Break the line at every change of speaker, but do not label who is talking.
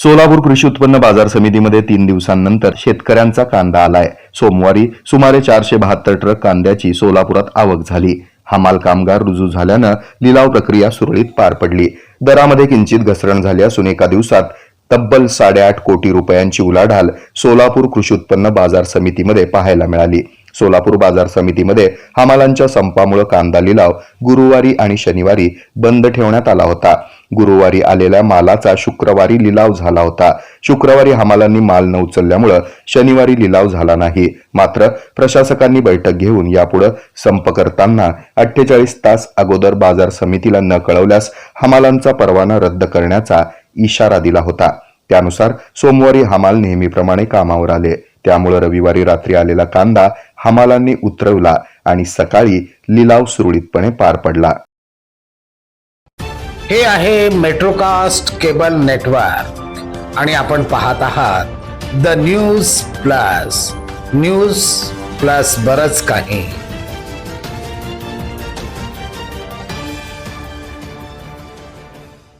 सोलापूर कृषी उत्पन्न बाजार समितीमध्ये तीन दिवसांनंतर शेतकऱ्यांचा कांदा आलाय. सोमवारी सुमारे चारशे बहात्तर ट्रक कांद्याची सोलापुरात आवक झाली. हमाल कामगार रुजू झाल्यानं लिलाव प्रक्रिया सुरळीत पार पडली. दरामध्ये किंचित घसरण झाली असून एका दिवसात तब्बल साडेआठ कोटी रुपयांची उलाढाल सोलापूर कृषी उत्पन्न बाजार समितीमध्ये पाहायला मिळाली. सोलापूर बाजार समितीमध्ये हमालांच्या संपामुळे कांदा लिलाव गुरुवारी आणि शनिवारी बंद ठेवण्यात आला होता. गुरुवारी आलेल्या मालाचा शुक्रवारी लिलाव झाला होता. शुक्रवारी हमालांनी माल न उचलल्यामुळं शनिवारी लिलाव झाला नाही. मात्र प्रशासकांनी बैठक घेऊन यापुढे संप करताना अठ्ठेचाळीस तास अगोदर बाजार समितीला न कळवल्यास हमालांचा परवाना रद्द करण्याचा इशारा दिला होता. त्यानुसार सोमवारी हमाल नेहमीप्रमाणे कामावर आले. त्यामुळे रविवारी रात्री आलेला कांदा हमालांनी उतरवला आणि सकाळी लिलाव सुरळीतपणे पार पडला.
हे आहे मेट्रोकास्ट केबल नेटवर्क आणि आपण पाहत आहात the news plus. News plus बरच काही.